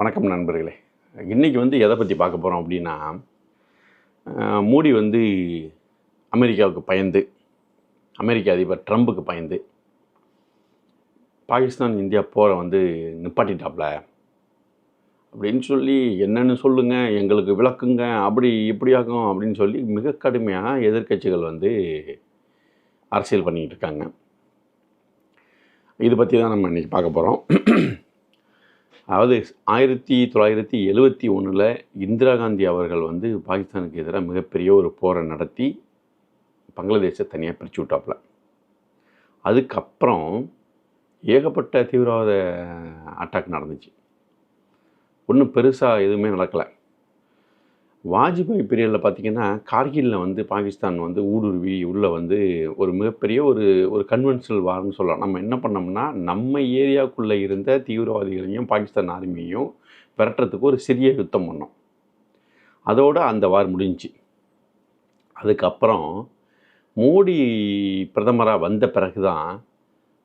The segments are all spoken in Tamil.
வணக்கம் நண்பர்களே. இன்றைக்கி வந்து எதை பற்றி பார்க்க போகிறோம் அப்படின்னா மோடி வந்து அமெரிக்காவுக்கு பயந்து அமெரிக்க அதிபர் ட்ரம்புக்கு பயந்து பாகிஸ்தான் இந்தியா போரை வந்து நிப்பாட்டிட்டாப்ல. அப்படின்னு சொல்லி என்னன்னு சொல்லுங்கள் எங்களுக்கு விளக்குங்க அப்படி இப்படியாகும் அப்படின்னு சொல்லி மிக கடுமையாக எதிர்க்கட்சிகள் வந்து அரசியல் பண்ணிக்கிட்டு இருக்காங்க. இது பற்றி தான் நம்ம இன்றைக்கி பார்க்க போகிறோம் அதாவது ஆயிரத்தி தொள்ளாயிரத்தி எழுவத்தி ஒன்றில் இந்திரா காந்தி அவர்கள் வந்து பாகிஸ்தானுக்கு எதிராக மிகப்பெரிய ஒரு போரை நடத்தி பங்களாதேஷை தனியாக பிரித்து விட்டாப்புல. அதுக்கப்புறம் ஏகப்பட்ட தீவிரவாத அட்டாக் நடந்துச்சு. ஒன்றும் பெருசாக எதுவுமே நடக்கலை. வாஜ்பாய் பீரியடில் பார்த்திங்கன்னா கார்கில்ல வந்து பாகிஸ்தான் வந்து ஊடுருவி உள்ளே வந்து ஒரு மிகப்பெரிய ஒரு ஒரு கன்வென்ஷனல் வார்னு சொல்லலாம். நம்ம என்ன பண்ணோம்னா நம்ம ஏரியாவுக்குள்ளே இருந்த தீவிரவாதிகளையும் பாகிஸ்தான் ஆர்மியையும் விரட்டுறதுக்கு ஒரு சிறிய யுத்தம் பண்ணோம். அதோடு அந்த வார் முடிஞ்சுச்சு அதுக்கப்புறம் மோடி பிரதமராக வந்த பிறகு தான்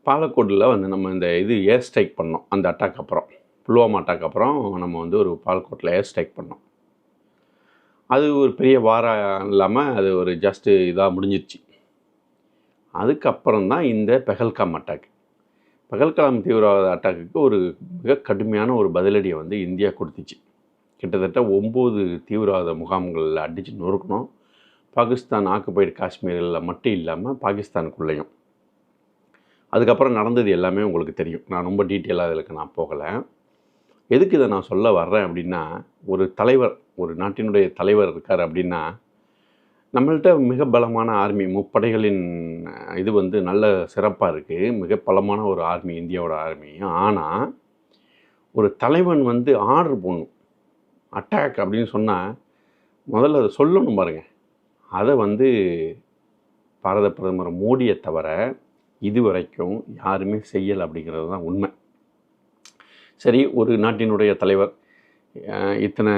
பாலக்கோட்டில் வந்து நம்ம இந்த இது ஏர் ஸ்ட்ரைக் பண்ணோம். அந்த அட்டாக் அப்புறம் புல்வாமா அட்டாக் அப்புறம் நம்ம வந்து ஒரு பாலக்கோட்டில் ஏர் ஸ்ட்ரைக் பண்ணோம். அது ஒரு பெரிய வாரம் இல்லாமல் அது ஒரு ஜஸ்ட்டு இதாக முடிஞ்சிருச்சு. அதுக்கப்புறம் தான் இந்த பெஹல்காம் அட்டாக் பெஹல்காம் தீவிரவாத அட்டாக்குக்கு ஒரு மிக கடுமையான ஒரு பதிலடியை வந்து இந்தியா கொடுத்துச்சு. கிட்டத்தட்ட ஒம்பது தீவிரவாத முகாம்களில் அடித்து நொறுக்கணும் பாகிஸ்தான் ஆக்குபைடு காஷ்மீரில் மட்டும் இல்லாமல் பாகிஸ்தானுக்குள்ளேயும். அதுக்கப்புறம் நடந்தது எல்லாமே உங்களுக்கு தெரியும். நான் ரொம்ப டீட்டெயிலாக இதுக்கு நான் போகலை. எதுக்கு இதை நான் சொல்ல வர்றேன் அப்படின்னா ஒரு தலைவர் ஒரு நாட்டினுடைய தலைவர் இருக்கார் அப்படின்னா நம்மள்ட்ட மிக பலமான ஆர்மி முப்படைகளின் இது வந்து நல்ல சிறப்பாக இருக்குது மிக பலமான ஒரு ஆர்மி இந்தியாவோட ஆர்மி. ஆனால் ஒரு தலைவன் வந்து ஆர்டர் போடணும். அட்டாக் அப்படின்னு சொன்னால் முதல்ல அதை சொல்லணும் பாருங்கள் அதை வந்து பாரத பிரதமர் மோடியை தவிர இதுவரைக்கும் யாருமே செய்யலை அப்படிங்கிறது தான் உண்மை. சரி ஒரு நாட்டினுடைய தலைவர் இத்தனை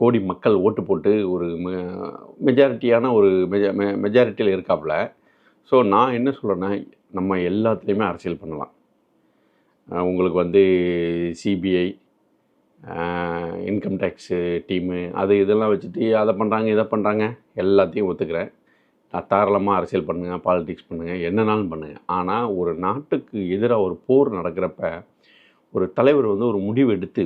கோடி மக்கள் ஓட்டு போட்டு ஒரு மெஜாரிட்டியான ஒரு மெஜ மெஜாரிட்டியில் இருக்காப்புல. ஸோ நான் என்ன சொல்கிறேன்னா நம்ம எல்லாத்துலேயுமே அரசியல் பண்ணலாம். உங்களுக்கு வந்து சிபிஐ இன்கம் டேக்ஸு டீமு அது இதெல்லாம் வச்சுட்டு அதை பண்ணுறாங்க இதை பண்ணுறாங்க எல்லாத்தையும் ஒத்துக்கிறேன். நான் தாராளமாக அரசியல் பண்ணுங்கள் பாலிடிக்ஸ் பண்ணுங்கள் என்னனாலும் பண்ணுங்கள் ஆனால் ஒரு நாட்டுக்கு எதிராக ஒரு போர் நடக்கிறப்ப ஒரு தலைவர் வந்து ஒரு முடிவு எடுத்து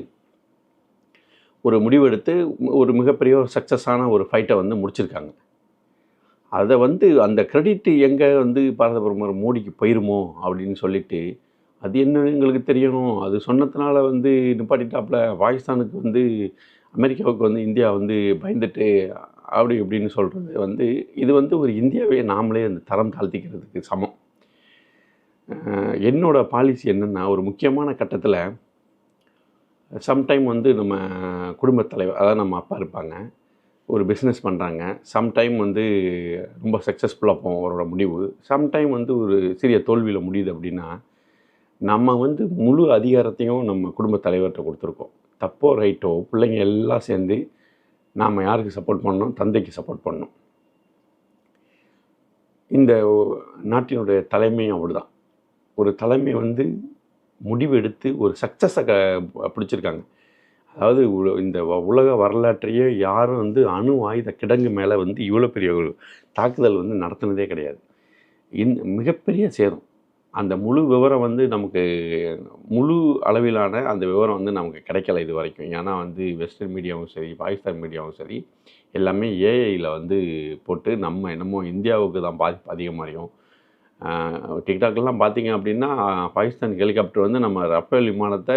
ஒரு முடிவெடுத்து ஒரு மிகப்பெரிய ஒரு சக்ஸஸான ஒரு ஃபைட்டை வந்து முடிச்சிருக்காங்க. அதை வந்து அந்த கிரெடிட் எங்கே வந்து பாரத பிரதமர் மோடிக்கு போயிருமோ அப்படின்னு சொல்லிட்டு அது என்ன எங்களுக்கு தெரியணும். அது சொன்னதுனால வந்து நிப்பாட்டிட்டாப்பில் பாகிஸ்தானுக்கு வந்து அமெரிக்காவுக்கு வந்து இந்தியா வந்து பயந்துட்டு அப்படி இப்படின்னு சொல்கிறது வந்து இது வந்து ஒரு இந்தியாவே நாமளே அந்த தரம் தாழ்த்திக்கிறதுக்கு சமம். என்னோடய பாலிசி என்னென்னா ஒரு முக்கியமான கட்டத்தில் சம்டைம் வந்து நம்ம குடும்பத் தலைவர் அதாவது நம்ம அப்பா இருப்பாங்க ஒரு பிஸ்னஸ் பண்ணுறாங்க சம்டைம் வந்து ரொம்ப சக்ஸஸ்ஃபுல்லாக போகும் அவரோட முடிவு. சம்டைம் வந்து ஒரு சிறிய தோல்வியில் முடியுது அப்படின்னா நம்ம வந்து முழு அதிகாரத்தையும் நம்ம குடும்பத் தலைவர்கிட்ட கொடுத்துருக்கோம். தப்போ ரைட்டோ பிள்ளைங்க எல்லாம் சேர்ந்து நாம் யாருக்கு சப்போர்ட் பண்ணணும்? தந்தைக்கு சப்போர்ட் பண்ணோம் இந்த நாட்டினுடைய தலைமையும் அவ்வளோதான் ஒரு தலைமை வந்து முடிவெடுத்து ஒரு சக்ஸஸை க பிடிச்சிருக்காங்க. அதாவது இந்த வ- உலக வரலாற்றையே யாரும் வந்து அணு ஆயுத கிடங்கு மேலே வந்து இவ்வளோ பெரிய ஒரு தாக்குதல் வந்து நடத்தினதே கிடையாது. இந்த மிகப்பெரிய சேதம். அந்த முழு விவரம் வந்து நமக்கு முழு அளவிலான அந்த விவரம் வந்து நமக்கு கிடைக்கல இது வரைக்கும். ஏன்னா வந்து வெஸ்டர்ன் மீடியாவும் சரி பாகிஸ்தான் மீடியாவும் சரி எல்லாமே ஏஐயில் வந்து போட்டு நம்ம என்னமோ இந்தியாவுக்கு தான் பாதிப்பு அதிகமாகியும் டிக்டாக்லாம் பார்த்தீங்க அப்படின்னா பாகிஸ்தான் ஹெலிகாப்டர் வந்து நம்ம ரஃபேல் விமானத்தை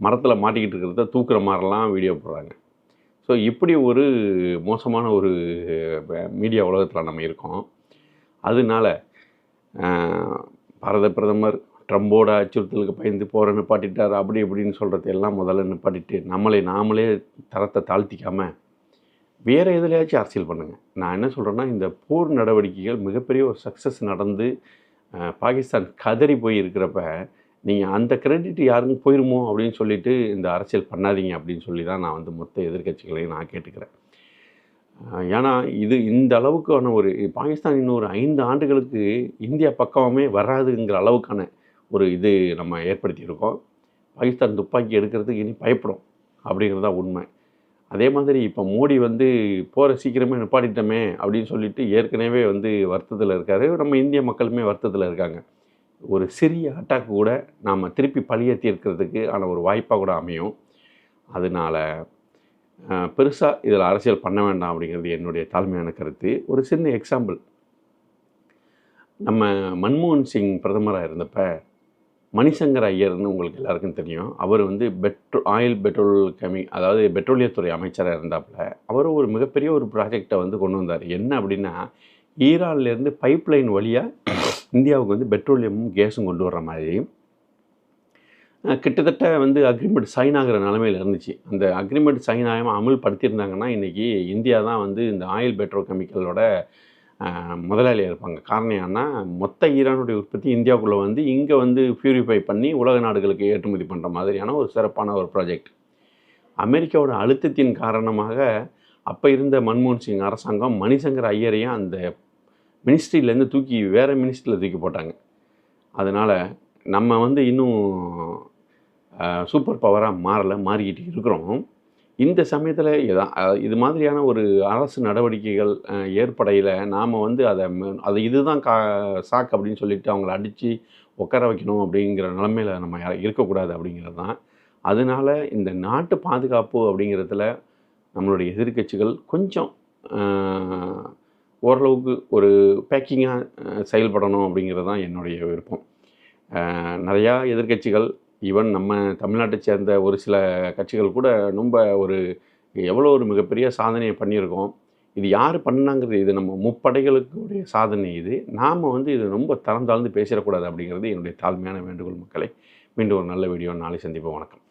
மரத்தில் மாட்டிக்கிட்டு இருக்கிறத தூக்குற மாதிரிலாம் வீடியோ போடுறாங்க. ஸோ இப்படி ஒரு மோசமான ஒரு மீடியா உலகத்தில் நம்ம இருக்கோம். அதனால பாரத பிரதமர் ட்ரம்போட அச்சுறுத்தலுக்கு பயந்து போகிற நிப்பாட்டிட்டார் அப்படி இப்படின்னு சொல்கிறது எல்லாம் முதல்ல நிப்பாட்டிட்டு நம்மளை நாமளே தரத்தை தாழ்த்திக்காம வேறு எதுலையாச்சும் அரசியல் பண்ணுங்கள் நான் என்ன சொல்கிறேன்னா இந்த போர் நடவடிக்கைகள் மிகப்பெரிய ஒரு சக்ஸஸ் நடந்து பாகிஸ்தான் கதறி போய் இருக்கிறப்ப நீங்கள் அந்த கிரெடிட் யாருக்கும் போயிருமோ அப்படின்னு சொல்லிட்டு இந்த அரசியல் பண்ணாதீங்க அப்படின்னு சொல்லி தான் நான் வந்து மொத்த எதிர்க்கட்சிகளையும் நான் கேட்டுக்கிறேன். ஏன்னா இது இந்த அளவுக்கான ஒரு பாகிஸ்தான் இன்னொரு ஐந்து ஆண்டுகளுக்கு இந்தியா பக்கமே வராதுங்கிற அளவுக்கான ஒரு இது நம்ம ஏற்படுத்தியிருக்கோம். பாகிஸ்தான் துப்பாக்கி எடுக்கிறதுக்கு இனி பயப்படும் அப்படிங்கிறது தான் உண்மை. அதே மாதிரி இப்போ மோடி வந்து போகிற சீக்கிரமே நிப்பாட்டிட்டோமே அப்படின்னு சொல்லிட்டு ஏற்கனவே வந்து வருத்தத்தில் இருக்காரு. நம்ம இந்திய மக்களுமே வருத்தத்தில் இருக்காங்க. ஒரு சிறிய அட்டாக் கூட நாம் திருப்பி பழிய தீர்க்கிறதுக்கு ஆன ஒரு வாய்ப்பாக கூட அமையும். அதனால் பெருசாக இதில் அரசியல் பண்ண வேண்டாம் அப்படிங்கிறது என்னுடைய தாழ்மையான கருத்து. ஒரு சின்ன எக்ஸாம்பிள் நம்ம மன்மோகன் சிங் பிரதமராக இருந்தப்போ மணிசங்கர் ஐயர்னு உங்களுக்கு எல்லாருக்கும் தெரியும். அவர் வந்து பெட்ரோ ஆயில் பெட்ரோல் கமி அதாவது பெட்ரோலியத்துறை அமைச்சராக இருந்தாப்புல அவர் ஒரு மிகப்பெரிய ஒரு ப்ராஜெக்டை வந்து கொண்டு வந்தார். என்ன அப்படின்னா ஈரான்லேருந்து பைப் லைன் வழியாக இந்தியாவுக்கு வந்து பெட்ரோலியமும் கேஸும் கொண்டு வர்ற மாதிரி கிட்டத்தட்ட வந்து அக்ரிமெண்ட் சைன் ஆகிற நிலமையில இருந்துச்சு. அந்த அக்ரிமெண்ட் சைன் ஆகாமல் அமுல்படுத்தியிருந்தாங்கன்னா இன்றைக்கி இந்தியா தான் வந்து இந்த ஆயில் பெட்ரோ கெமிக்கலோட முதலாளியாக இருப்பாங்க. காரணம் என்னன்னா மொத்த ஈரானுடைய உற்பத்தி இந்தியாவுக்குள்ளே வந்து இங்கே வந்து பியூரிஃபை பண்ணி உலக நாடுகளுக்கு ஏற்றுமதி பண்ணுற மாதிரியான ஒரு சிறப்பான ஒரு ப்ராஜெக்ட் அமெரிக்காவோட அழுத்தத்தின் காரணமாக அப்போ இருந்த மன்மோகன் சிங் அரசாங்கம் மணிசங்கர் ஐயரையும் அந்த மினிஸ்ட்ரியிலேருந்து தூக்கி வேறு மினிஸ்ட்ரியில் தூக்கி போட்டாங்க. அதனால் நம்ம வந்து இன்னும் சூப்பர் பவராக மாறலை மாறிக்கிட்டு இருக்கிறோம். இந்த சமயத்தில் இது மாதிரியான ஒரு அரசு நடவடிக்கைகள் ஏற்படையில் நாம் வந்து அதை அதை அது இதுதான் கா சாக்கு அப்படின்னு சொல்லிட்டு அவங்கள அடித்து உட்கார வைக்கணும் அப்படிங்கிற நிலமையில நம்ம இருக்கக்கூடாது அப்படிங்கிறது தான். அதனால இந்த நாட்டு பாதுகாப்பு அப்படிங்கிறதுல நம்மளுடைய எதிர்க்கட்சிகள் கொஞ்சம் ஓரளவுக்கு ஒரு பேக்கிங்காக செயல்படணும் அப்படிங்கிறது தான் என்னுடைய விருப்பம். நிறையா எதிர்க்கட்சிகள் ஈவன் நம்ம தமிழ்நாட்டை சேர்ந்த ஒரு சில கட்சிகள் கூட ரொம்ப ஒரு எவ்வளோ ஒரு மிகப்பெரிய சாதனையை பண்ணியிருக்கோம். இது யார் பண்ணாங்கிறது இது நம்ம முப்படைகளுக்குடைய சாதனை இது. நாம் வந்து இது ரொம்ப தரம் தாழ்ந்து பேசிடக்கூடாது அப்படிங்கிறது என்னுடைய தாழ்மையான வேண்டுகோள் மக்களை. மீண்டும் ஒரு நல்ல வீடியோ நாளை சந்திப்போம். வணக்கம்.